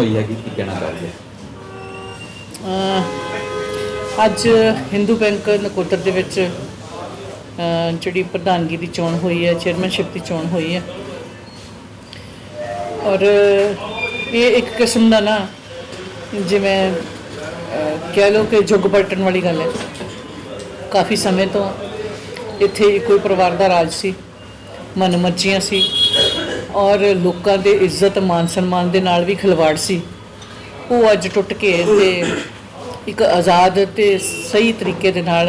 ਹੋਈ ਹੈ ਕੀ ਕਹਿਣਾ ਚਾਹੋਗੇ? ਅੱਜ ਹਿੰਦੂ ਬੈਂਕ ਨਕੋਦਰ ਦੇ ਵਿੱਚ, ਅਹ ਜਿਹੜੀ ਪ੍ਰਧਾਨਗੀ ਦੀ ਚੋਣ ਹੋਈ ਹੈ, ਚੇਅਰਮੈਨਸ਼ਿਪ ਦੀ ਚੋਣ ਹੋਈ ਹੈ। ਔਰ ਇਹ ਇੱਕ ਕਿਸਮ ਦਾ ਨਾ ਜਿਵੇਂ, ਅਹ ਕਹਿ ਲਓ ਕਿ ਜੁਗ ਪਲਟਣ ਵਾਲੀ ਗੱਲ ਹੈ। ਕਾਫੀ ਸਮੇਂ ਤੋਂ ਇੱਥੇ ਇੱਕੋ ਹੀ ਪਰਿਵਾਰ ਦਾ ਰਾਜ ਸੀ, ਮਨਮਰਜ਼ੀਆਂ ਸੀ। ਔਰ ਲੋਕਾਂ ਦੇ ਇੱਜ਼ਤ ਮਾਨ ਸਨਮਾਨ ਦੇ ਨਾਲ ਵੀ ਖਿਲਵਾੜ ਸੀ। ਉਹ ਅੱਜ ਟੁੱਟ ਕੇ ਤੇ ਇੱਕ ਆਜ਼ਾਦ ਤੇ ਸਹੀ ਤਰੀਕੇ ਦੇ ਨਾਲ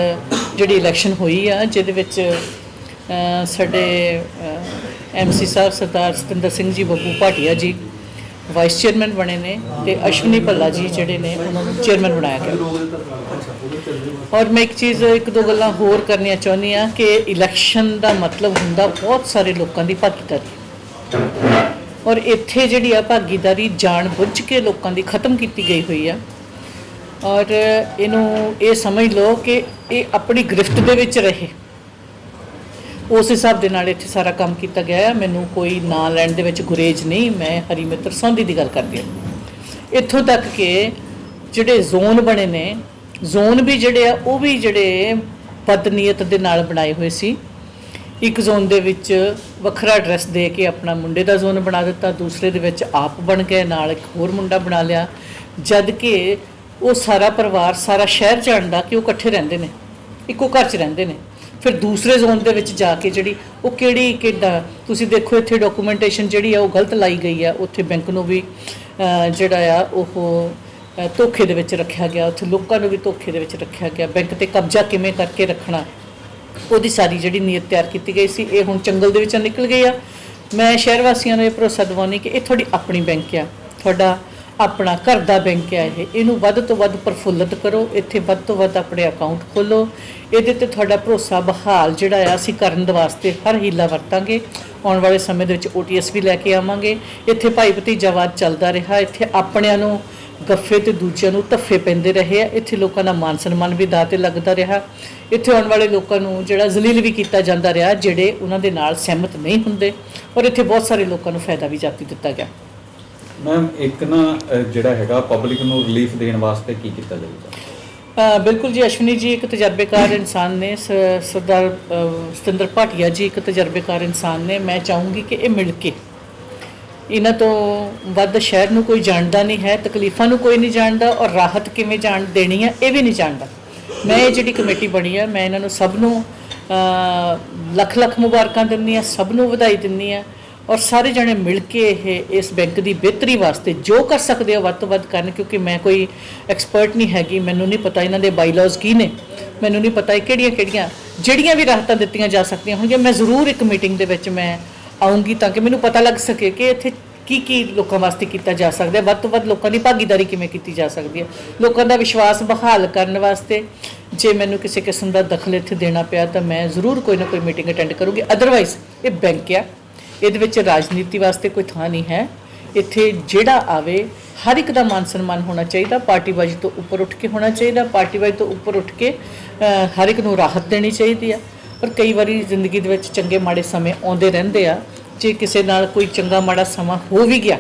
ਜਿਹੜੀ ਇਲੈਕਸ਼ਨ ਹੋਈ ਆ ਜਿਹਦੇ ਵਿੱਚ ਅ, ਸਾਡੇ ਐਮਸੀ ਸਾਹਿਬ ਸਰਦਾਰ ਸਤਿੰਦਰ ਸਿੰਘ ਜੀ ਬੱਬੂ ਭਾਟੀਆ ਜੀ ਵਾਈਸ ਚੇਅਰਮੈਨ ਬਣੇ ਨੇ ਤੇ ਅਸ਼ਵਨੀ ਭੱਲਾ ਜੀ ਜਿਹੜੇ ਨੇ ਉਹਨਾਂ ਨੂੰ ਚੇਅਰਮੈਨ ਬਣਾਇਆ ਗਿਆ। ਔਰ ਮੈਂ ਇੱਕ ਚੀਜ਼ ਇੱਕ ਦੋ ਗੱਲਾਂ ਹੋਰ ਕਰਨੀਆਂ ਚਾਹੁੰਦੀ ਆ ਕਿ ਇਲੈਕਸ਼ਨ ਦਾ ਮਤਲਬ ਹੁੰਦਾ ਬਹੁਤ ਸਾਰੇ ਲੋਕਾਂ ਦੀ ਭਾਗੀਦਾਰੀ ਔਰ ਇੱਥੇ ਜਿਹੜੀ ਆ ਭਾਗੀਦਾਰੀ ਜਾਣ ਬੁੱਝ ਕੇ ਲੋਕਾਂ ਦੀ ਖਤਮ ਕੀਤੀ ਗਈ ਹੋਈ ਆ। ਔਰ ਇਹਨੂੰ ਇਹ ਸਮਝ ਲਓ ਕਿ ਇਹ ਆਪਣੀ ਗ੍ਰਿਫਤ ਦੇ ਵਿੱਚ ਰਹੇ। ਉਸ ਹਿਸਾਬ ਦੇ ਨਾਲ ਇੱਥੇ ਸਾਰਾ ਕੰਮ ਕੀਤਾ ਗਿਆ ਹੈ ਮੈਨੂੰ ਕੋਈ ਨਾਂ ਲੈਣ ਦੇ ਵਿੱਚ ਗੁਰੇਜ ਨਹੀਂ, ਮੈਂ ਹਰੀ ਮਿੱਤਰ ਸੌਂਦੀ ਦੀ ਗੱਲ ਕਰਦੀ ਹਾਂ ਇੱਥੋਂ ਤੱਕ ਕਿ ਜਿਹੜੇ ਜ਼ੋਨ ਬਣੇ ਨੇ, ਜ਼ੋਨ ਵੀ ਜਿਹੜੇ ਆ, ਉਹ ਵੀ ਜਿਹੜੇ ਬਦਨੀਅਤ ਦੇ ਨਾਲ ਬਣਾਏ ਹੋਏ ਸੀ। ਇੱਕ ਜ਼ੋਨ ਦੇ ਵਿੱਚ ਵੱਖਰਾ ਐਡਰੈਸ ਦੇ ਕੇ ਆਪਣਾ ਮੁੰਡੇ ਦਾ ਜ਼ੋਨ ਬਣਾ ਦਿੱਤਾ, ਦੂਸਰੇ ਦੇ ਵਿੱਚ ਆਪ ਬਣ ਕੇ ਨਾਲ ਇੱਕ ਹੋਰ ਮੁੰਡਾ ਬਣਾ ਲਿਆ। ਜਦ ਕਿ ਉਹ ਸਾਰਾ ਪਰਿਵਾਰ, ਸਾਰਾ ਸ਼ਹਿਰ ਜਾਣਦਾ ਕਿ ਉਹ ਇਕੱਠੇ ਰਹਿੰਦੇ ਨੇ, ਇੱਕੋ ਘਰ 'ਚ ਰਹਿੰਦੇ ਨੇ। ਫਿਰ ਦੂਸਰੇ ਜ਼ੋਨ ਦੇ ਵਿੱਚ ਜਾ ਕੇ ਜਿਹੜੀ ਉਹ ਕਿਹੜੀ ਕਿੱਦਾਂ, ਤੁਸੀਂ ਦੇਖੋ ਇੱਥੇ ਡਾਕੂਮੈਂਟੇਸ਼ਨ ਜਿਹੜੀ ਆ ਉਹ ਗਲਤ ਲਾਈ ਗਈ ਆ। ਉੱਥੇ ਬੈਂਕ ਨੂੰ ਵੀ ਜਿਹੜਾ ਆ ਉਹ ਧੋਖੇ ਦੇ ਵਿੱਚ ਰੱਖਿਆ ਗਿਆ। ਉੱਥੇ ਲੋਕਾਂ ਨੂੰ ਵੀ ਧੋਖੇ ਦੇ ਵਿੱਚ ਰੱਖਿਆ ਗਿਆ। ਬੈਂਕ ਤੇ ਕਬਜ਼ਾ ਕਿਵੇਂ ਕਰਕੇ ਰੱਖਣਾ? ਉਹਦੀ ਸਾਰੀ ਜਿਹੜੀ ਨੀਅਤ ਤਿਆਰ ਕੀਤੀ ਗਈ ਸੀ, ਇਹ ਹੁਣ ਚੰਗਲ ਦੇ ਵਿੱਚੋਂ ਨਿਕਲ ਗਈ ਆ। ਮੈਂ ਸ਼ਹਿਰ ਵਾਸੀਆਂ ਨੂੰ ਇਹ ਭਰੋਸਾ ਦਿਵਾਉਂਦੀ ਕਿ ਇਹ ਤੁਹਾਡੀ ਆਪਣੀ ਬੈਂਕ ਆ। ਤੁਹਾਡਾ ਆਪਣਾ ਘਰ ਦਾ ਬੈਂਕ ਆ ਇਹ। ਇਹਨੂੰ ਵੱਧ ਤੋਂ ਵੱਧ ਪ੍ਰਫੁੱਲਤ ਕਰੋ, ਇੱਥੇ ਵੱਧ ਤੋਂ ਵੱਧ ਆਪਣੇ ਅਕਾਊਂਟ ਖੋਲੋ। ਇਹਦੇ ਤੇ ਤੁਹਾਡਾ ਭਰੋਸਾ ਬਹਾਲ ਜਿਹੜਾ ਆ, ਅਸੀਂ ਕਰਨ ਦੇ ਵਾਸਤੇ ਹਰ ਹੀਲਾ ਵਰਤਾਂਗੇ। ਆਉਣ ਵਾਲੇ ਸਮੇਂ ਦੇ ਵਿੱਚ OTS ਵੀ ਲੈ ਕੇ ਆਵਾਂਗੇ। ਇੱਥੇ ਭਾਈ ਭਤੀਜਾਵਾਦ ਚੱਲਦਾ ਰਿਹਾ। ਇੱਥੇ ਆਪਣਿਆਂ ਨੂੰ ਗੱਫੇ ਤੇ ਦੂਜਿਆਂ ਨੂੰ ਧੱਫੇ ਪੈਂਦੇ ਰਹੇ ਆ। ਇੱਥੇ ਲੋਕਾਂ ਦਾ ਮਾਨ ਸਨਮਾਨ ਵੀ ਦਾਅ ਤੇ ਲੱਗਦਾ ਰਿਹਾ। ਇੱਥੇ ਆਉਣ ਵਾਲੇ ਲੋਕਾਂ ਨੂੰ ਜਿਹੜਾ ਜ਼ਲੀਲ ਵੀ ਕੀਤਾ ਜਾਂਦਾ ਰਿਹਾ ਜਿਹੜੇ ਉਹਨਾਂ ਦੇ ਨਾਲ ਸਹਿਮਤ ਨਹੀਂ ਹੁੰਦੇ ਔਰ ਇੱਥੇ ਬਹੁਤ ਸਾਰੇ ਲੋਕਾਂ ਨੂੰ ਫਾਇਦਾ ਵੀ ਜਾਤੀ ਦਿੱਤਾ ਗਿਆ। ਮੈਮ ਇੱਕ ਨਾ ਜਿਹੜਾ ਹੈਗਾ ਪਬਲਿਕ ਨੂੰ ਰਿਲੀਫ ਦੇਣ ਵਾਸਤੇ ਕੀ ਕੀਤਾ ਜਾਊਗਾ ਅ, ਬਿਲਕੁਲ ਜੀ ਅਸ਼ਵਨੀ ਜੀ ਇੱਕ ਤਜਰਬੇਕਾਰ ਇਨਸਾਨ ਨੇ ਸਰਦਾਰ ਸਤਿੰਦਰ ਭਾਟੀਆ ਜੀ ਇੱਕ ਤਜਰਬੇਕਾਰ ਇਨਸਾਨ ਨੇ। ਮੈਂ ਚਾਹੂੰਗੀ ਕਿ ਇਹ ਮਿਲ ਕੇ ਇਹਨਾਂ ਤੋਂ ਵੱਧ ਸ਼ਹਿਰ ਨੂੰ ਕੋਈ ਜਾਣਦਾ ਨਹੀਂ ਹੈ ਤਕਲੀਫਾਂ ਨੂੰ ਕੋਈ ਨਹੀਂ ਜਾਣਦਾ ਔਰ ਰਾਹਤ ਕਿਵੇਂ ਜਾਣ ਦੇਣੀ ਹੈ ਇਹ ਵੀ ਨਹੀਂ ਜਾਣਦਾ। ਮੈਂ ਇਹ ਜਿਹੜੀ ਕਮੇਟੀ ਬਣੀ ਆ, ਮੈਂ ਇਹਨਾਂ ਨੂੰ ਸਭ ਨੂੰ ਲੱਖ ਲੱਖ ਮੁਬਾਰਕਾਂ ਦਿੰਦੀ ਹਾਂ ਸਭ ਨੂੰ ਵਧਾਈ ਦਿੰਦੀ ਹਾਂ ਔਰ ਸਾਰੇ ਜਣੇ ਮਿਲ ਕੇ ਇਹ, ਇਸ ਬੈਂਕ ਦੀ ਬਿਹਤਰੀ ਵਾਸਤੇ ਜੋ ਕਰ ਸਕਦੇ ਹੋ ਵੱਧ ਤੋਂ ਵੱਧ ਕਰਨ ਕਿਉਂਕਿ ਮੈਂ ਕੋਈ ਐਕਸਪਰਟ ਨਹੀਂ ਹੈਗੀ, ਮੈਨੂੰ ਨਹੀਂ ਪਤਾ ਇਹਨਾਂ ਦੇ ਬਾਈਲਾਜ਼ ਕੀ ਨੇ, ਮੈਨੂੰ ਨਹੀਂ ਪਤਾ ਕਿਹੜੀਆਂ ਕਿਹੜੀਆਂ, ਜਿਹੜੀਆਂ ਵੀ ਰਾਹਤਾਂ ਦਿੱਤੀਆਂ ਜਾ ਸਕਦੀਆਂ ਹੋਣਗੀਆਂ, ਮੈਂ ਜ਼ਰੂਰ ਇੱਕ ਮੀਟਿੰਗ ਦੇ ਵਿੱਚ ਮੈਂ ਆਉਂਗੀ ਤਾਂ ਕਿ ਮੈਨੂੰ ਪਤਾ ਲੱਗ ਸਕੇ ਕਿ ਇੱਥੇ ਕੀ ਕੀ ਲੋਕਾਂ ਵਾਸਤੇ ਕੀਤਾ ਜਾ ਸਕਦਾ ਹੈ? ਵੱਧ ਤੋਂ ਵੱਧ ਲੋਕਾਂ ਦੀ ਭਾਗੀਦਾਰੀ ਕਿਵੇਂ ਕੀਤੀ ਜਾ ਸਕਦੀ ਹੈ? ਲੋਕਾਂ ਦਾ ਵਿਸ਼ਵਾਸ ਬਹਾਲ ਕਰਨ ਵਾਸਤੇ ਜੇ ਮੈਨੂੰ ਕਿਸੇ ਕਿਸਮ ਦਾ ਦਖਲ ਇੱਥੇ ਦੇਣਾ ਪਿਆ ਤਾਂ ਮੈਂ ਜ਼ਰੂਰ ਕੋਈ ਨਾ ਕੋਈ ਮੀਟਿੰਗ ਅਟੈਂਡ ਕਰੂੰਗੀ। ਅਦਰਵਾਈਜ਼ ਇਹ ਬੈਂਕ ਆ। ਇਹਦੇ ਵਿੱਚ ਰਾਜਨੀਤੀ ਵਾਸਤੇ ਕੋਈ ਥਾਂ ਨਹੀਂ ਹੈ। ਇੱਥੇ ਜਿਹੜਾ ਆਵੇ, ਹਰ ਇੱਕ ਦਾ ਮਾਨ ਸਨਮਾਨ ਹੋਣਾ ਚਾਹੀਦਾ। ਪਾਰਟੀਬਾਜ਼ੀ ਤੋਂ ਉੱਪਰ ਉੱਠ ਕੇ ਹੋਣਾ ਚਾਹੀਦਾ। ਪਾਰਟੀਬਾਜ਼ੀ ਤੋਂ ਉੱਪਰ ਉੱਠ ਕੇ ਹਰ ਇੱਕ ਨੂੰ ਰਾਹਤ ਦੇਣੀ ਚਾਹੀਦੀ ਆ। ਪਰ ਕਈ ਵਾਰੀ ਜ਼ਿੰਦਗੀ ਦੇ ਵਿੱਚ ਚੰਗੇ ਮਾੜੇ ਸਮੇਂ ਆਉਂਦੇ ਰਹਿੰਦੇ ਆ। ਜੇ ਕਿਸੇ ਨਾਲ ਕੋਈ ਚੰਗਾ ਮਾੜਾ ਸਮਾਂ ਹੋ ਵੀ ਗਿਆ,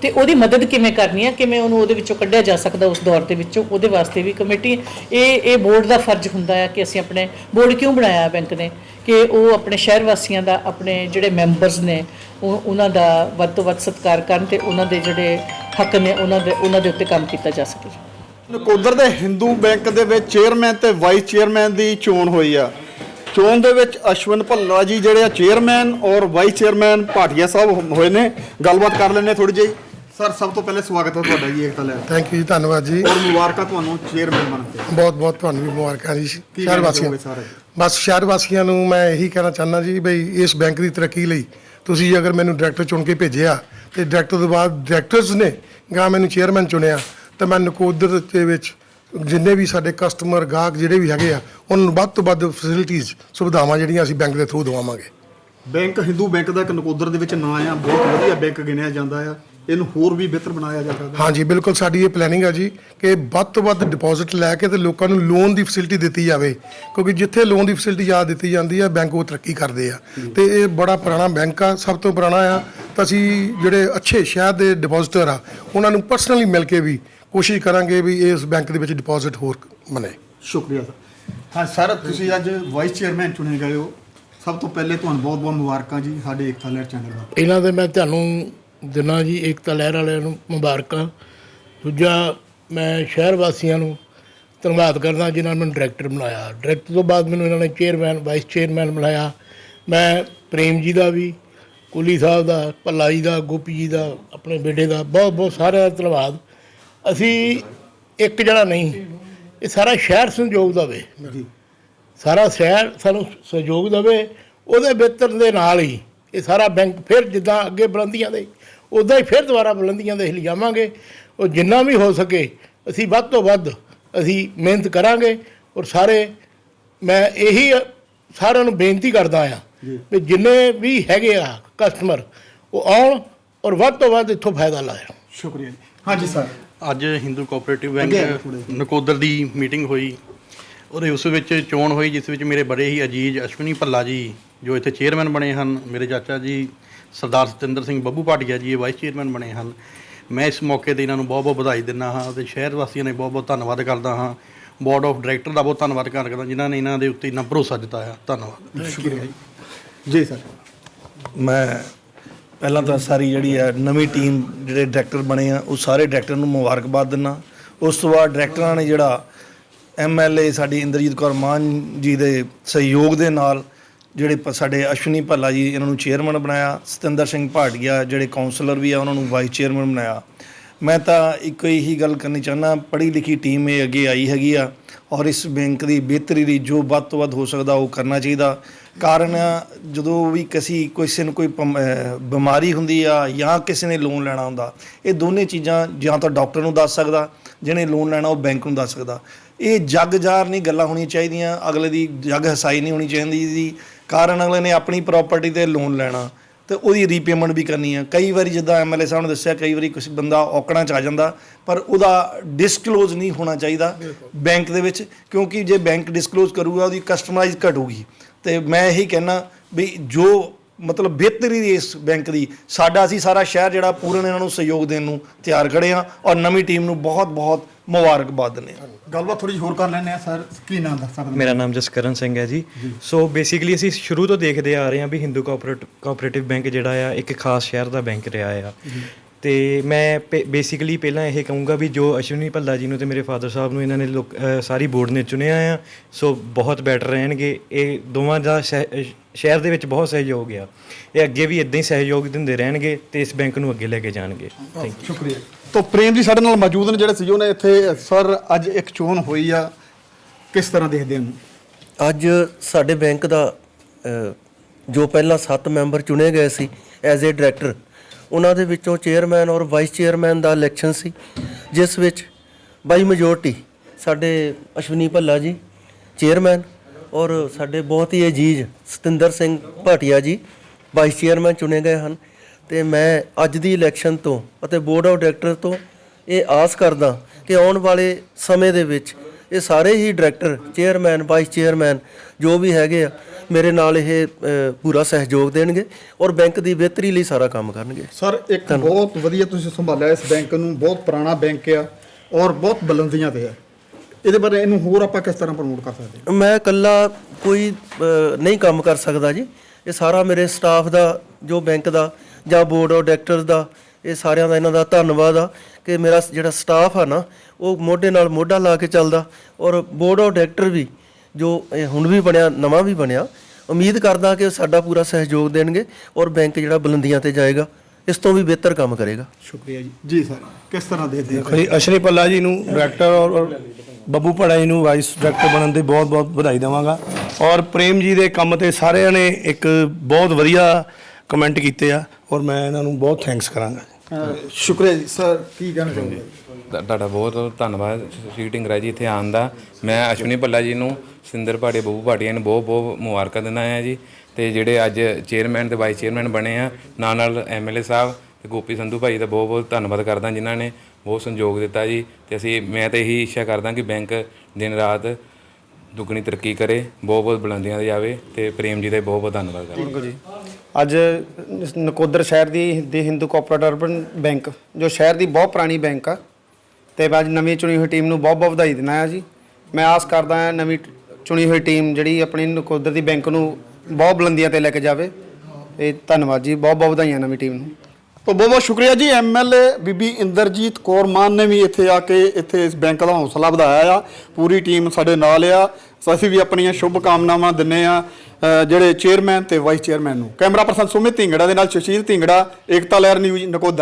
ਤੇ ਉਹਦੀ ਮਦਦ ਕਿਵੇਂ ਕਰਨੀ ਹੈ ਕਿਵੇਂ ਉਹਨੂੰ ਉਹਦੇ ਵਿੱਚੋਂ ਕੱਢਿਆ ਜਾ ਸਕਦਾ ਉਸ ਦੌਰ ਦੇ ਵਿੱਚੋਂ? ਉਹਦੇ ਵਾਸਤੇ ਵੀ ਕਮੇਟੀ, ਇਹ ਇਹ ਬੋਰਡ ਦਾ ਫਰਜ਼ ਹੁੰਦਾ ਹੈ ਕਿ ਅਸੀਂ ਆਪਣੇ ਬੋਰਡ ਕਿਉਂ ਬਣਾਇਆ ਬੈਂਕ ਨੇ? ਕਿ ਉਹ ਆਪਣੇ ਸ਼ਹਿਰ ਵਾਸੀਆਂ ਦਾ, ਆਪਣੇ ਜਿਹੜੇ ਮੈਂਬਰਸ ਨੇ, ਉਹ, ਉਹਨਾਂ ਦਾ ਵੱਧ ਤੋਂ ਵੱਧ ਸਤਿਕਾਰ ਕਰਨ ਤੇ ਉਹਨਾਂ ਦੇ ਜਿਹੜੇ ਹੱਕ ਨੇ, ਉਹਨਾਂ ਦੇ ਉਹਨਾਂ ਦੇ ਉੱਤੇ ਕੰਮ ਕੀਤਾ ਜਾ ਸਕੇ। ਨਕੋਦਰ ਦੇ ਹਿੰਦੂ ਬੈਂਕ ਦੇ ਵਿੱਚ ਚੇਅਰਮੈਨ ਤੇ ਵਾਈਸ ਚੇਅਰਮੈਨ ਦੀ ਚੋਣ ਹੋਈ ਆ। ਚੋਣ ਦੇ ਵਿੱਚ ਅਸ਼ਵਨ ਭੱਲਾ ਜੀ ਜਿਹੜੇ ਆ ਚੇਅਰਮੈਨ ਔਰ ਵਾਈਸ ਚੇਅਰਮੈਨ ਭਾਟੀਆ ਸਾਹਿਬ ਹੋਏ ਨੇ। ਗੱਲਬਾਤ ਕਰ ਲੈਣੇ ਥੋੜੀ ਜਿਹੀ। ਸਰ ਸਭ ਤੋਂ ਪਹਿਲੇ ਸਵਾਗਤ ਹੈ ਤੁਹਾਡਾ ਜੀ ਏਕਤਾ ਲੈ ਥੈਂਕ ਯੂ ਜੀ ਧੰਨਵਾਦ ਜੀ। ਔਰ ਮੁਬਾਰਕਾਂ ਤੁਹਾਨੂੰ ਚੇਅਰਮੈਨ ਬਣ ਕੇ। ਬਹੁਤ ਬਹੁਤ ਤੁਹਾਨੂੰ ਵੀ ਮੁਬਾਰਕਾਂ ਜੀ। ਸ਼ਹਿਰ ਵਾਸੀਆਂ? ਬਸ ਸ਼ਹਿਰ ਵਾਸੀਆਂ ਨੂੰ ਮੈਂ ਇਹੀ ਕਹਿਣਾ ਚਾਹੁੰਦਾ ਜੀ ਬਈ ਇਸ ਬੈਂਕ ਦੀ ਤਰੱਕੀ ਲਈ ਤੁਸੀਂ ਅਗਰ ਮੈਨੂੰ ਡਾਇਰੈਕਟਰ ਚੁਣ ਕੇ ਭੇਜਿਆ ਤੇ ਡਾਇਰੈਕਟਰ ਤੋਂ ਬਾਅਦ ਡਾਇਰੈਕਟਰਸ ਨੇ ਗਾ ਮੈਨੂੰ ਚੇਅਰਮੈਨ ਚੁਣਿਆ ਤਾਂ ਮੈਂ ਨਕੋਦਰ ਦੇ ਵਿੱਚ ਜਿੰਨੇ ਵੀ ਸਾਡੇ ਕਸਟਮਰ ਗਾਹਕ ਜਿਹੜੇ ਵੀ ਹੈਗੇ ਆ ਉਹਨਾਂ ਨੂੰ ਵੱਧ ਤੋਂ ਵੱਧ ਫੈਸਿਲਿਟੀਆਂ ਸੁਵਿਧਾਵਾਂ ਜਿਹੜੀਆਂ ਅਸੀਂ ਬੈਂਕ ਦੇ ਥਰੂ ਦਵਾਵਾਂਗੇ। ਬੈਂਕ ਹਿੰਦੂ ਬੈਂਕ ਦਾ ਇੱਕ ਨਕੋਦਰ ਦੇ ਵਿੱਚ ਨਾਂ ਆ ਬਹੁਤ ਵਧੀਆ ਬੈਂਕ ਗਿਣਿਆ ਜਾਂਦਾ ਆ। ਇਹਨੂੰ ਹੋਰ ਵੀ ਬਿਹਤਰ ਬਣਾਇਆ ਜਾ ਸਕਦਾ। ਹਾਂਜੀ ਬਿਲਕੁਲ ਸਾਡੀ ਇਹ ਪਲੈਨਿੰਗ ਹੈ ਜੀ ਕਿ ਵੱਧ ਤੋਂ ਵੱਧ ਡਿਪੋਜ਼ਿਟ ਲੈ ਕੇ ਤੇ ਲੋਕਾਂ ਨੂੰ ਲੋਨ ਦੀ ਫੈਸਿਲਿਟੀ ਦਿੱਤੀ ਜਾਵੇ। ਕਿਉਂਕਿ ਜਿੱਥੇ ਲੋਨ ਦੀ ਫੈਸਿਲਿਟੀ ਜ਼ਿਆਦਾ ਦਿੱਤੀ ਜਾਂਦੀ ਹੈ ਬੈਂਕ ਉਹ ਤਰੱਕੀ ਕਰਦੇ ਆ। ਤੇ ਇਹ ਬੜਾ ਪੁਰਾਣਾ ਬੈਂਕ ਆ ਸਭ ਤੋਂ ਪੁਰਾਣਾ ਆ। ਤਾਂ ਅਸੀਂ ਜਿਹੜੇ ਅੱਛੇ ਸ਼ਹਿਰ ਦੇ ਡਿਪੋਜ਼ਿਟਰ ਆ ਉਹਨਾਂ ਨੂੰ ਪਰਸਨਲੀ ਮਿਲ ਕੇ ਵੀ ਕੋਸ਼ਿਸ਼ ਕਰਾਂਗੇ ਵੀ ਇਸ ਬੈਂਕ ਦੇ ਵਿੱਚ ਡਿਪੋਜ਼ਿਟ ਹੋਰ ਬਣੇ। ਸ਼ੁਕਰੀਆ ਸਰ। ਹਾਂ ਸਰ ਤੁਸੀਂ ਅੱਜ ਵਾਈਸ ਚੇਅਰਮੈਨ ਚੁਣੇ ਗਏ ਹੋ। ਸਭ ਤੋਂ ਪਹਿਲੇ ਤੁਹਾਨੂੰ ਬਹੁਤ ਬਹੁਤ ਮੁਬਾਰਕਾਂ ਜੀ ਸਾਡੇ ਏਕਤਾ ਲਹਿਰ ਚੈਨਲ ਦਾ। ਇਹਨਾਂ ਦੇ ਮੈਂ ਤੁਹਾਨੂੰ ਦਿਨਾਂ ਜੀ ਏਕਤਾ ਲਹਿਰ ਵਾਲਿਆਂ ਨੂੰ ਮੁਬਾਰਕਾਂ। ਦੂਜਾ ਮੈਂ ਸ਼ਹਿਰ ਵਾਸੀਆਂ ਨੂੰ ਧੰਨਵਾਦ ਕਰਦਾ ਜਿਨ੍ਹਾਂ ਨੇ ਮੈਨੂੰ ਡਾਇਰੈਕਟਰ ਬਣਾਇਆ। ਡਾਇਰੈਕਟਰ ਤੋਂ ਬਾਅਦ ਮੈਨੂੰ ਇਹਨਾਂ ਨੇ ਚੇਅਰਮੈਨ ਵਾਈਸ ਚੇਅਰਮੈਨ ਬਣਾਇਆ। ਮੈਂ ਪ੍ਰੇਮ ਜੀ ਦਾ ਵੀ ਕੁਲੀ ਸਾਹਿਬ ਦਾ ਭੱਲਾ ਜੀ ਦਾ ਗੋਪੀ ਜੀ ਦਾ ਆਪਣੇ ਬੇਟੇ ਦਾ ਬਹੁਤ ਬਹੁਤ ਸਾਰਿਆਂ ਦਾ ਧੰਨਵਾਦ। ਅਸੀਂ ਇੱਕ ਜਣਾ ਨਹੀਂ ਇਹ ਸਾਰਾ ਸ਼ਹਿਰ ਸੰਯੋਗ ਦੇਵੇ ਜੀ। ਸਾਰਾ ਸ਼ਹਿਰ ਸਾਨੂੰ ਸਹਿਯੋਗ ਦੇਵੇ ਉਹਦੇ ਬਿਹਤਰ ਦੇ ਨਾਲ ਹੀ ਇਹ ਸਾਰਾ ਬੈਂਕ ਫਿਰ ਜਿੱਦਾਂ ਅੱਗੇ ਬੁਲੰਦੀਆਂ ਦੇ ਉਦਾਂ ਹੀ ਫਿਰ ਦੁਬਾਰਾ ਬੁਲੰਦੀਆਂ ਦੇ ਲਿਜਾਵਾਂਗੇ। ਉਹ ਜਿੰਨਾ ਵੀ ਹੋ ਸਕੇ ਅਸੀਂ ਵੱਧ ਤੋਂ ਵੱਧ ਅਸੀਂ ਮਿਹਨਤ ਕਰਾਂਗੇ ਔਰ ਸਾਰੇ ਮੈਂ ਇਹੀ ਸਾਰਿਆਂ ਨੂੰ ਬੇਨਤੀ ਕਰਦਾ ਆ ਵੀ ਜਿੰਨੇ ਵੀ ਹੈਗੇ ਆ ਕਸਟਮਰ ਉਹ ਆਉਣ ਔਰ ਵੱਧ ਤੋਂ ਵੱਧ ਇੱਥੋਂ ਫਾਇਦਾ ਲਾਇਆ ਸ਼ੁਕਰੀਆ ਜੀ। ਹਾਂਜੀ ਸਰ ਅੱਜ ਹਿੰਦੂ ਕੋਆਪਰੇਟਿਵ ਬੈਂਕ। ਨਕੋਦਰ ਦੀ ਮੀਟਿੰਗ ਹੋਈ ਉਹਦੇ ਉਸ ਵਿੱਚ ਚੋਣ ਹੋਈ ਜਿਸ ਵਿੱਚ ਮੇਰੇ ਬੜੇ ਹੀ ਅਜੀਜ਼ ਅਸ਼ਵਨੀ ਭੱਲਾ ਜੀ ਜੋ ਇੱਥੇ ਚੇਅਰਮੈਨ ਬਣੇ ਹਨ ਮੇਰੇ ਚਾਚਾ ਜੀ ਸਰਦਾਰ ਸਤਿੰਦਰ ਸਿੰਘ ਬੱਬੂ ਭਾਟੀਆ ਜੀ ਇਹ ਵਾਈਸ ਚੇਅਰਮੈਨ ਬਣੇ ਹਨ। ਮੈਂ ਇਸ ਮੌਕੇ ਤੇ ਇਹਨਾਂ ਨੂੰ ਬਹੁਤ ਬਹੁਤ ਵਧਾਈ ਦਿੰਦਾ ਹਾਂ ਤੇ ਸ਼ਹਿਰ ਵਾਸੀਆਂ ਨੇ ਬਹੁਤ ਬਹੁਤ ਧੰਨਵਾਦ ਕਰਦਾ ਹਾਂ। ਬੋਰਡ ਆਫ ਡਾਇਰੈਕਟਰ ਦਾ ਬਹੁਤ ਧੰਨਵਾਦ ਕਰਦਾ ਜਿਨ੍ਹਾਂ ਨੇ ਇਹਨਾਂ ਦੇ ਉੱਤੇ ਇੰਨਾ ਭਰੋਸਾ ਜਤਾਇਆ। ਧੰਨਵਾਦ। ਸ਼ੁਕਰੀਆ ਜੀ ਜੀ ਸਰ ਮੈਂ ਪਹਿਲਾਂ ਤਾਂ ਸਾਰੀ ਜਿਹੜੀ ਹੈ ਨਵੀਂ ਟੀਮ ਜਿਹੜੇ ਡਾਇਰੈਕਟਰ ਬਣੇ ਆ, ਉਹ ਸਾਰੇ ਡਾਇਰੈਕਟਰ ਨੂੰ ਮੁਬਾਰਕਬਾਦ ਦਿੰਦਾ ਉਸ ਤੋਂ ਬਾਅਦ ਡਾਇਰੈਕਟਰਾਂ ਨੇ ਜਿਹੜਾ ਐਮਐਲਏ ਸਾਡੀ ਇੰਦਰਜੀਤ ਕੌਰ ਮਾਨ ਜੀ ਦੇ ਸਹਿਯੋਗ ਦੇ ਨਾਲ ਜਿਹੜੇ ਪ- ਸਾਡੇ ਅਸ਼ਵਨੀ ਭੱਲਾ ਜੀ ਇਹਨਾਂ ਨੂੰ ਚੇਅਰਮੈਨ ਬਣਾਇਆ, ਸਤਿੰਦਰ ਸਿੰਘ ਭਾਟੀਆ ਜਿਹੜੇ ਕਾਉਂਸਲਰ ਵੀ ਆ, ਉਹਨਾਂ ਨੂੰ ਵਾਈਸ ਚੇਅਰਮੈਨ ਬਣਾਇਆ। ਮੈਂ ਤਾਂ ਇੱਕੋ ਹੀ ਗੱਲ ਕਰਨੀ ਚਾਹੁੰਦਾ ਪੜ੍ਹੀ ਲਿਖੀ ਟੀਮ ਇਹ ਅੱਗੇ ਆਈ ਹੈਗੀ ਆ ਔਰ ਇਸ ਬੈਂਕ ਦੀ ਬਿਹਤਰੀ ਲਈ ਜੋ ਵੱਧ ਤੋਂ ਵੱਧ ਹੋ ਸਕਦਾ ਉਹ ਕਰਨਾ ਚਾਹੀਦਾ। ਕਾਰਨ ਜਦੋਂ ਵੀ ਕਿਸੇ ਕਿਸੇ ਨੂੰ ਕੋਈ ਪਮ- ਅਹ ਬਿਮਾਰੀ ਹੁੰਦੀ ਆ ਜਾਂ ਕਿਸੇ ਨੇ ਲੋਨ ਲੈਣਾ ਹੁੰਦਾ ਇਹ ਦੋਨੇ ਚੀਜ਼ਾਂ ਜਾਂ ਤਾਂ ਡਾਕਟਰ ਨੂੰ ਦੱਸ ਸਕਦਾ ਜਿਹਨੇ ਲੋਨ ਲੈਣਾ ਉਹ ਬੈਂਕ ਨੂੰ ਦੱਸ ਸਕਦਾ। ਇਹ ਜੱਗ ਜਾਰ ਨਹੀਂ ਗੱਲਾਂ ਹੋਣੀਆਂ ਚਾਹੀਦੀਆਂ ਅਗਲੇ ਦੀ ਜੱਗ ਹਸਾਈ ਨਹੀਂ ਹੋਣੀ ਚਾਹੀਦੀ ਦੀ ਕਾਰਨ ਅਗਲੇ ਨੇ ਆਪਣੀ ਪ੍ਰਾਪਰਟੀ ਤੇ ਲੋਨ ਲੈਣਾ ਤੇ ਉਹਦੀ ਰੀਪੇਮੈਂਟ ਵੀ ਕਰਨੀ ਆ। ਕਈ ਵਾਰੀ ਜਿੱਦਾਂ ਐਮਐਲਏ ਸਾਹਿਬ ਨੇ ਦੱਸਿਆ ਕਈ ਵਾਰੀ ਕੁਝ ਬੰਦਾ ਔਕੜਾਂ ਚ ਆ ਜਾਂਦਾ ਪਰ ਉਹਦਾ ਡਿਸਕਲੋਜ਼ ਨਹੀਂ ਹੋਣਾ ਚਾਹੀਦਾ ਬੈਂਕ ਦੇ ਵਿੱਚ ਕਿਉਂਕਿ ਜੇ ਬੈਂਕ ਡਿਸਕਲੋਜ਼ ਕਰੂਗਾ ਉਹਦੀ ਕਸਟਮਾਈਜ਼ ਘਟੂਗੀ। ਤੇ ਮੈਂ ਇਹੀ ਕਹਿਣਾ ਵੀ ਜੋ ਮਤਲਬ ਬਿਹਤਰੀ ਇਸ ਬੈਂਕ ਦੀ ਸਾਡਾ ਅਸੀਂ ਸਾਰਾ ਸ਼ਹਿਰ ਜਿਹੜਾ ਪੂਰਨ ਇਹਨਾਂ ਨੂੰ ਸਹਿਯੋਗ ਦੇਣ ਨੂੰ ਤਿਆਰ ਖੜੇ ਆ ਔਰ ਨਵੀਂ ਟੀਮ ਨੂੰ ਬਹੁਤ ਬਹੁਤ ਮੁਬਾਰਕਬਾਦ ਦਿੰਦੇ ਹਾਂ। ਗੱਲਬਾਤ ਥੋੜੀ ਹੋਰ ਕਰ ਲੈਂਦੇ ਆ ਸਰ ਕੀ ਨਾਮ ਦੱਸ ਸਕਦੇ ਮੇਰਾ ਨਾਮ ਜਸਕਰਨ ਸਿੰਘ ਹੈ ਜੀ। ਸੋ ਬੇਸਿਕਲੀ ਅਸੀਂ ਸ਼ੁਰੂ ਤੋਂ ਦੇਖਦੇ ਆ ਰਹੇ ਹਾਂ ਵੀ ਹਿੰਦੂ ਕੋਆਪਰੇਟਿਵ ਕੋਆਪਰੇਟਿਵ ਬੈਂਕ ਜਿਹੜਾ ਆ ਇੱਕ ਖਾਸ ਸ਼ਹਿਰ ਦਾ ਬੈਂਕ ਰਿਹਾ ਆ। ਤੇ ਮੈਂ ਬੇਸਿਕਲੀ ਪਹਿਲਾਂ ਇਹ ਕਹੂੰਗਾ ਵੀ ਜੋ ਅਸ਼ਵਨੀ ਭੱਲਾ ਜੀ ਨੂੰ ਤੇ ਮੇਰੇ ਫਾਦਰ ਸਾਹਿਬ ਨੂੰ ਇਹਨਾਂ ਨੇ ਸਾਰੀ ਬੋਰਡ ਨੇ ਚੁਣਿਆ ਆ ਸੋ ਬਹੁਤ ਬੈਟਰ ਰਹਿਣਗੇ। ਇਹ ਦੋਵਾਂ ਦਾ ਸ਼ਹਿਰ ਦੇ ਵਿੱਚ ਬਹੁਤ ਸਹਿਯੋਗ ਆ। ਇਹ ਅੱਗੇ ਵੀ ਇਦਾਂ ਹੀ ਸਹਿਯੋਗ ਦਿੰਦੇ ਰਹਿਣਗੇ ਤੇ ਇਸ ਬੈਂਕ ਨੂੰ ਅੱਗੇ ਲੈ ਕੇ ਜਾਣਗੇ। ਥੈਂਕ ਯੂ ਸ਼ੁਕਰੀਆ। ਤੋਂ ਪ੍ਰੇਮ ਜੀ ਸਾਡੇ ਨਾਲ ਮੌਜੂਦ ਨੇ ਜਿਹੜੇ ਸੀਓ ਨੇ ਇੱਥੇ ਸਰ ਅੱਜ ਇੱਕ ਚੋਣ ਹੋਈ ਆ। ਕਿਸ ਤਰ੍ਹਾਂ ਦੇਖਦੇ ਹੋ? ਅੱਜ ਸਾਡੇ ਬੈਂਕ ਦਾ ਜੋ ਪਹਿਲਾਂ 7 ਮੈਂਬਰ ਚੁਣੇ ਗਏ ਸੀ ਐਜ਼ ਅ ਡਾਇਰੈਕਟਰ ਉਹਨਾਂ ਦੇ ਵਿੱਚੋਂ ਚੇਅਰਮੈਨ ਔਰ ਵਾਈਸ ਚੇਅਰਮੈਨ ਦਾ ਇਲੈਕਸ਼ਨ ਸੀ, ਜਿਸ ਵਿੱਚ ਬਾਈ ਮੈਜੋਰਟੀ ਸਾਡੇ ਅਸ਼ਵਨੀ ਭੱਲਾ ਜੀ, ਚੇਅਰਮੈਨ ਔਰ ਸਾਡੇ ਬਹੁਤ ਹੀ ਅਜੀਜ਼ ਸਤਿੰਦਰ ਸਿੰਘ ਭਾਟੀਆ ਜੀ, ਵਾਈਸ ਚੇਅਰਮੈਨ ਚੁਣੇ ਗਏ ਹਨ। ਤੇ ਮੈਂ ਅੱਜ ਦੀ ਇਲੈਕਸ਼ਨ ਤੋਂ ਅਤੇ ਬੋਰਡ ਆਫ ਡਾਇਰੈਕਟਰ ਤੋਂ ਇਹ ਆਸ ਕਰਦਾ ਕਿ ਆਉਣ ਵਾਲੇ ਸਮੇਂ ਦੇ ਵਿੱਚ ਇਹ ਸਾਰੇ ਹੀ ਡਾਇਰੈਕਟਰ, ਚੇਅਰਮੈਨ, ਵਾਈਸ ਚੇਅਰਮੈਨ ਜੋ ਵੀ ਹੈਗੇ ਆ ਮੇਰੇ ਨਾਲ ਇਹ ਪੂਰਾ ਸਹਿਯੋਗ ਦੇਣਗੇ ਔਰ ਬੈਂਕ ਦੀ ਬਿਹਤਰੀ ਲਈ ਸਾਰਾ ਕੰਮ ਕਰਨਗੇ। ਸਰ ਇੱਕ ਬਹੁਤ ਵਧੀਆ ਤੁਸੀਂ ਸੰਭਾਲਿਆ ਇਸ ਬੈਂਕ ਨੂੰ ਬਹੁਤ ਪੁਰਾਣਾ ਬੈਂਕ ਆ ਔਰ ਬਹੁਤ ਬੁਲੰਦੀਆਂ ਤੇ ਆ। ਇਹਦੇ ਬਾਰੇ ਇਹਨੂੰ ਹੋਰ ਆਪਾਂ ਕਿਸ ਤਰ੍ਹਾਂ ਪ੍ਰਮੋਟ ਕਰ ਸਕਦੇ? ਮੈਂ ਇਕੱਲਾ ਕੋਈ ਨਹੀਂ ਕੰਮ ਕਰ ਸਕਦਾ ਜੀ। ਇਹ ਸਾਰਾ ਮੇਰੇ ਸਟਾਫ ਦਾ ਜੋ ਬੈਂਕ ਦਾ ਜਾਂ ਬੋਰਡ ਆਫ ਡਾਇਰੈਕਟਰਸ ਦਾ ਇਹ ਸਾਰਿਆਂ ਦਾ ਇਹਨਾਂ ਦਾ ਧੰਨਵਾਦ ਆ ਕਿ ਮੇਰਾ ਜਿਹੜਾ ਸਟਾਫ ਆ ਨਾ ਉਹ ਮੋਢੇ ਨਾਲ ਮੋਢਾ ਲਾ ਕੇ ਚੱਲਦਾ ਔਰ ਬੋਰਡ ਆਫ ਡਾਇਰੈਕਟਰ ਵੀ ਜੋ ਹੁਣ ਵੀ ਬਣਿਆ ਨਵਾਂ ਵੀ ਬਣਿਆ ਉਮੀਦ ਕਰਦਾ ਕਿ ਸਾਡਾ ਪੂਰਾ ਸਹਿਯੋਗ ਦੇਣਗੇ ਔਰ ਬੈਂਕ ਜਿਹੜਾ ਬੁਲੰਦੀਆਂ ਤੇ ਜਾਏਗਾ ਇਸ ਤੋਂ ਵੀ ਬਿਹਤਰ ਕੰਮ ਕਰੇਗਾ। ਸ਼ੁਕਰੀਆ ਜੀ। ਜੀ ਸਰ ਕਿਸ ਤਰ੍ਹਾਂ ਦੇਖਦੇ ਹੋ ਜੀ ਅਸ਼ਰੀ ਪੱਲਾ ਜੀ ਨੂੰ ਡਾਇਰੈਕਟਰ ਔਰ ਬੱਬੂ ਭੜਾ ਜੀ ਨੂੰ ਵਾਈਸ ਡਾਇਰੈਕਟਰ ਬਣਨ ਦੀ ਬਹੁਤ ਬਹੁਤ ਵਧਾਈ ਦੇਵਾਂਗਾ। ਔਰ ਪ੍ਰੇਮ ਜੀ ਦੇ ਕੰਮ ਤੇ ਸਾਰਿਆਂ ਨੇ ਇੱਕ ਬਹੁਤ ਵਧੀਆ ਕਮੈਂਟ ਕੀਤੇ ਆ ਔਰ ਮੈਂ ਇਹਨਾਂ ਨੂੰ ਬਹੁਤ ਥੈਂਕਸ ਕਰਾਂਗਾ। ਸ਼ੁਕਰੀਆ ਜੀ। ਸਰ ਕੀ ਕਹਿਣਾ ਚਾਹੁੰਦੇ ਤੁ- ਤੁਹਾਡਾ ਬਹੁਤ ਧੰਨਵਾਦ ਸ਼੍ਰੀ ਢਿੰਗਰਾ ਜੀ ਇੱਥੇ ਆਉਣ ਦਾ। ਮੈਂ ਅਸ਼ਵਨੀ ਭੱਲਾ ਜੀ ਨੂੰ, ਸਿੰਦਰ ਭਾਟੇ ਬੱਬੂ ਭਾਟੀਆਂ ਨੂੰ ਬਹੁਤ ਬਹੁਤ ਮੁਬਾਰਕਾਂ ਦਿੰਦਾ ਹਾਂ ਜੀ। ਤੇ ਜਿਹੜੇ ਅੱਜ ਚੇਅਰਮੈਨ ਤੇ ਵਾਈਸ ਚੇਅਰਮੈਨ ਬਣੇ ਆ, ਨਾਲ ਨਾਲ ਐਮਐਲਏ ਸਾਹਿਬ ਤੇ ਗੋਪੀ ਸੰਧੂ ਭਾਈ ਦਾ ਬਹੁਤ ਬਹੁਤ ਧੰਨਵਾਦ ਕਰਦਾ ਜਿਨ੍ਹਾਂ ਨੇ ਬਹੁਤ ਸੰਯੋਗ ਦਿੱਤਾ ਜੀ। ਤੇ ਅਸੀਂ, ਮੈਂ ਤਾਂ ਇਹੀ ਇੱਛਾ ਕਰਦਾ ਕਿ ਬੈਂਕ ਦਿਨ ਰਾਤ ਦੁੱਗਣੀ ਤਰੱਕੀ ਕਰੇ, ਬਹੁਤ ਬਹੁਤ ਬੁਲੰਦੀਆਂ ਤੇ ਜਾਵੇ ਤੇ ਪ੍ਰੇਮ ਜੀ ਦਾ ਬਹੁਤ ਬਹੁਤ ਧੰਨਵਾਦ ਕਰਦਾ। ਬਿਲਕੁਲ ਜੀ। ਅੱਜ ਨਕੋਦਰ ਸ਼ਹਿਰ ਦੀ ਦੀ ਹਿੰਦੂ ਕੋਆਪਰੇਟਿਵ ਅਰਬਨ ਬੈਂਕ, ਜੋ ਸ਼ਹਿਰ ਦੀ ਬਹੁਤ ਪੁਰਾਣੀ ਬੈਂਕ ਆ ਤੇ ਮੈਂ ਅੱਜ ਨਵੀਂ ਚੁਣੀ ਹੋਈ ਟੀਮ ਨੂੰ ਬਹੁਤ ਬਹੁਤ ਵਧਾਈ ਦਿੰਦਾ ਆ ਜੀ। ਮੈਂ ਆਸ ਕਰਦਾ ਹਾਂ ਨਵੀਂ ਚੁਣੀ ਹੋਈ ਟੀਮ ਜਿਹੜੀ ਆਪਣੀ ਨਕੋਦਰ ਦੀ ਬੈਂਕ ਨੂੰ ਬਹੁਤ ਬੁਲੰਦੀਆਂ ਤੇ ਲੈ ਕੇ ਜਾਵੇ। ਇਹ ਧੰਨਵਾਦ ਜੀ, ਬਹੁਤ ਬਹੁਤ ਵਧਾਈਆਂ ਨਵੀਂ ਟੀਮ ਨੂੰ। ਤੋ ਬਹੁਤ ਬਹੁਤ ਸ਼ੁਕਰੀਆ ਜੀ ਐਮਐਲਏ ਬੀਬੀ ਇੰਦਰਜੀਤ ਕੌਰ ਮਾਨ ਨੇ ਵੀ ਇੱਥੇ ਆ ਕੇ ਇੱਥੇ ਇਸ ਬੈਂਕ ਦਾ ਹੌਸਲਾ ਵਧਾਇਆ ਆ। ਪੂਰੀ ਟੀਮ ਸਾਡੇ ਨਾਲ ਆ। ਅਸੀਂ ਵੀ ਆਪਣੀਆਂ ਸ਼ੁਭ ਕਾਮਨਾਵਾਂ ਦਿੰਨੇ ਆ ਜਿਹੜੇ ਚੇਅਰਮੈਨ ਤੇ ਵਾਈਸ ਚੇਅਰਮੈਨ ਨੂੰ। ਕੈਮਰਾ ਪਰਸਨ ਸੁਮਿਤ ਢਿੰਗੜਾ ਦੇ ਨਾਲ ਸੁਸ਼ੀਲ ਢਿੰਗੜਾ, ਏਕਤਾ ਲਹਿਰ ਨਿਊਜ਼ ਨਕੋਦਰ।